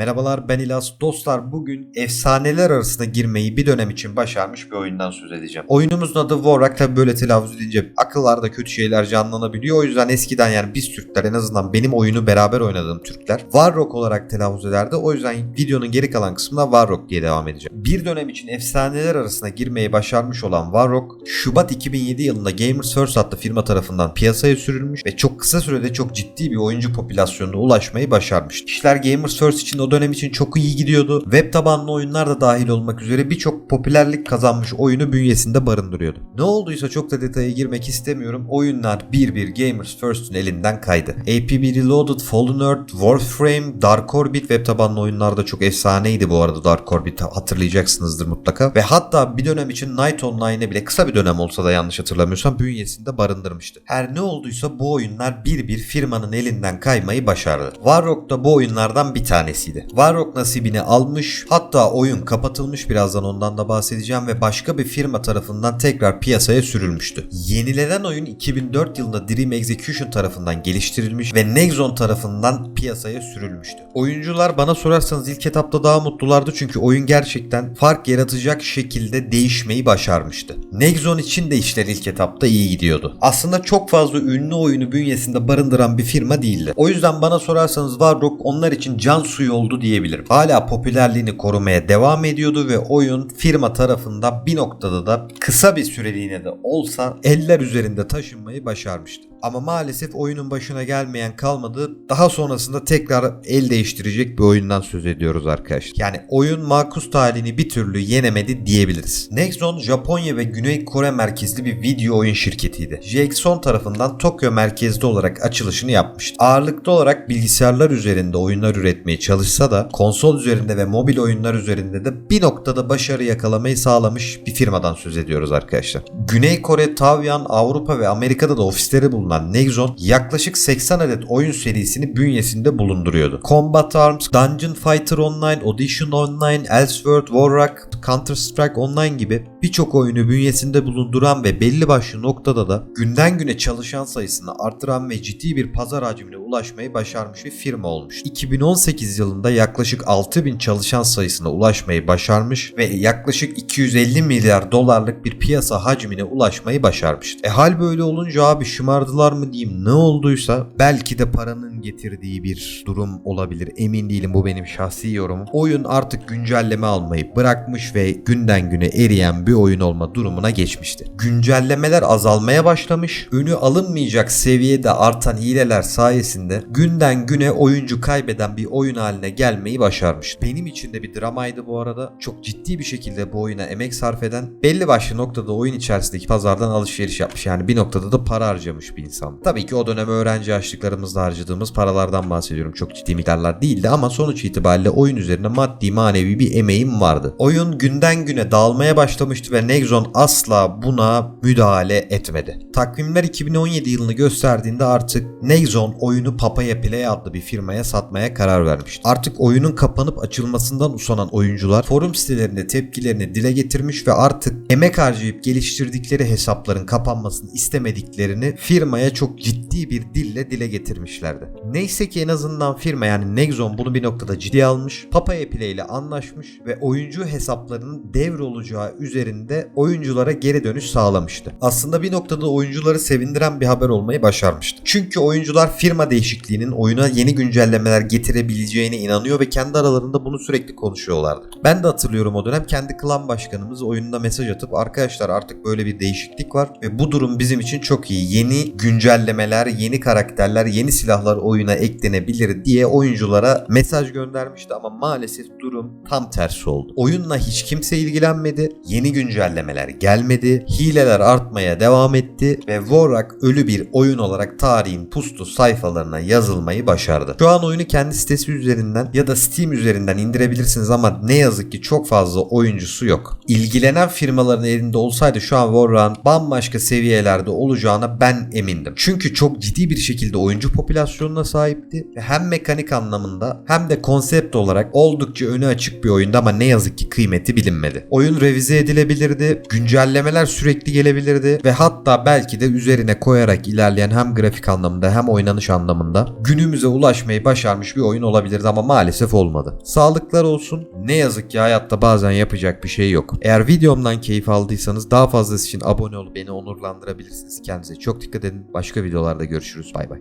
Merhabalar ben İlas. Dostlar bugün efsaneler arasına girmeyi bir dönem için başarmış bir oyundan söz edeceğim. Oyunumuzun adı Warrock tabi böyle telaffuz edince akıllarda kötü şeyler canlanabiliyor. O yüzden eskiden yani biz Türkler en azından benim oyunu beraber oynadığım Türkler Warrock olarak telaffuz ederdi. O yüzden videonun geri kalan kısmında Warrock diye devam edeceğim. Bir dönem için efsaneler arasına girmeyi başarmış olan Warrock Şubat 2007 yılında Gamers First adlı firma tarafından piyasaya sürülmüş ve çok kısa sürede çok ciddi bir oyuncu popülasyonuna ulaşmayı başarmıştı. İşler Gamers First için o dönem için çok iyi gidiyordu. Web tabanlı oyunlar da dahil olmak üzere birçok popülerlik kazanmış oyunu bünyesinde barındırıyordu. Ne olduysa çok da detaya girmek istemiyorum. Oyunlar bir bir Gamers First'ün elinden kaydı. APB Reloaded, Fallen Earth, Warframe, Dark Orbit web tabanlı oyunlarda çok efsaneydi bu arada Dark Orbit hatırlayacaksınızdır mutlaka. Ve hatta bir dönem için Night Online'e bile kısa bir dönem olsa da yanlış hatırlamıyorsam bünyesinde barındırmıştı. Her ne olduysa bu oyunlar bir bir firmanın elinden kaymayı başardı. Warrock da bu oyunlardan bir tanesiydi. Warrock nasibini almış hatta oyun kapatılmış birazdan ondan da bahsedeceğim ve başka bir firma tarafından tekrar piyasaya sürülmüştü. Yenilenen oyun 2004 yılında Dream Execution tarafından geliştirilmiş ve Nexon tarafından piyasaya sürülmüştü. Oyuncular bana sorarsanız ilk etapta daha mutlulardı çünkü oyun gerçekten fark yaratacak şekilde değişmeyi başarmıştı. Nexon için de işler ilk etapta iyi gidiyordu. Aslında çok fazla ünlü oyunu bünyesinde barındıran bir firma değildi. O yüzden bana sorarsanız Warrock onlar için can suyu oldu diyebilirim. Hala popülerliğini korumaya devam ediyordu ve oyun firma tarafından bir noktada da kısa bir süreliğine de olsa eller üzerinde taşınmayı başarmıştı. Ama maalesef oyunun başına gelmeyen kalmadı. Daha sonrasında tekrar el değiştirecek bir oyundan söz ediyoruz arkadaşlar. Yani oyun makus talihini bir türlü yenemedi diyebiliriz. Nexon Japonya ve Güney Kore merkezli bir video oyun şirketiydi. JXON tarafından Tokyo merkezli olarak açılışını yapmıştı. Ağırlıklı olarak bilgisayarlar üzerinde oyunlar üretmeye çalışsa da konsol üzerinde ve mobil oyunlar üzerinde de bir noktada başarı yakalamayı sağlamış bir firmadan söz ediyoruz arkadaşlar. Güney Kore, Tavyan, Avrupa ve Amerika'da da ofisleri bulunan Nexon yaklaşık 80 adet oyun serisini bünyesinde bulunduruyordu. Combat Arms, Dungeon Fighter Online, Audition Online, Elseworld, Warrock, Counter Strike Online gibi birçok oyunu bünyesinde bulunduran ve belli başlı noktada da günden güne çalışan sayısını arttıran ve ciddi bir pazar hacmine ulaşmayı başarmış bir firma olmuş. 2018 yılında yaklaşık 6000 çalışan sayısına ulaşmayı başarmış ve yaklaşık 250 milyar dolarlık bir piyasa hacmine ulaşmayı başarmıştı. E hal böyle olunca abi şımardılar mı diyeyim ne olduysa belki de paranın getirdiği bir durum olabilir. Emin değilim bu benim şahsi yorumum. Oyun artık güncelleme almayı bırakmış ve günden güne eriyen bir oyun olma durumuna geçmişti. Güncellemeler azalmaya başlamış. Önü alınmayacak seviyede artan hileler sayesinde günden güne oyuncu kaybeden bir oyun haline gelmeyi başarmış. Benim için de bir dramaydı bu arada. Çok ciddi bir şekilde bu oyuna emek sarf eden belli başlı noktada oyun içerisindeki pazardan alışveriş yapmış. Yani bir noktada da para harcamış bir insan. Tabii ki o dönem öğrenci yaşlıklarımızda harcadığımız paralardan bahsediyorum. Çok ciddi miktarlar değildi ama sonuç itibariyle oyun üzerine maddi manevi bir emeğim vardı. Oyun günden güne dağılmaya başlamıştı ve Nexon asla buna müdahale etmedi. Takvimler 2017 yılını gösterdiğinde artık Nexon oyunu Papaya Play adlı bir firmaya satmaya karar vermişti. Artık oyunun kapanıp açılmasından usanan oyuncular forum sitelerinde tepkilerini dile getirmiş ve artık emek harcayıp geliştirdikleri hesapların kapanmasını istemediklerini firmaya çok ciddi bir dille dile getirmişlerdi. Neyse ki en azından firma yani Nexon bunu bir noktada ciddiye almış. Papaya Play ile anlaşmış ve oyuncu hesaplarının devrolacağı üzerinde oyunculara geri dönüş sağlamıştı. Aslında bir noktada oyuncuları sevindiren bir haber olmayı başarmıştı. Çünkü oyuncular firma değişikliğinin oyuna yeni güncellemeler getirebileceğine inanıyor ve kendi aralarında bunu sürekli konuşuyorlardı. Ben de hatırlıyorum o dönem kendi klan başkanımız oyununda mesaj atıp arkadaşlar artık böyle bir değişiklik var ve bu durum bizim için çok iyi. Yeni güncellemeler, yeni karakterler, yeni silahlar oyuna eklenebilir diye oyunculara mesaj göndermişti ama maalesef durum tam tersi oldu. Oyunla hiç kimse ilgilenmedi. Yeni güncellemeler gelmedi. Hileler artmaya devam etti ve Warrock ölü bir oyun olarak tarihin puslu sayfalarına yazılmayı başardı. Şu an oyunu kendi sitesi üzerinden ya da Steam üzerinden indirebilirsiniz ama ne yazık ki çok fazla oyuncusu yok. İlgilenen firmaların elinde olsaydı şu an Warrock'ın bambaşka seviyelerde olacağına ben emindim. Çünkü çok ciddi bir şekilde oyuncu popülasyonuna sahipti ve hem mekanik anlamında hem de konsept olarak oldukça önü açık bir oyundu ama ne yazık ki kıymeti bilinmedi. Oyun revize edilebilir gelebilirdi. Güncellemeler sürekli gelebilirdi ve hatta belki de üzerine koyarak ilerleyen hem grafik anlamında hem oynanış anlamında günümüze ulaşmayı başarmış bir oyun olabilirdi ama maalesef olmadı. Sağlıklar olsun. Ne yazık ki hayatta bazen yapacak bir şey yok. Eğer videomdan keyif aldıysanız daha fazlası için abone olup beni onurlandırabilirsiniz. Kendinize çok dikkat edin. Başka videolarda görüşürüz. Bay bay.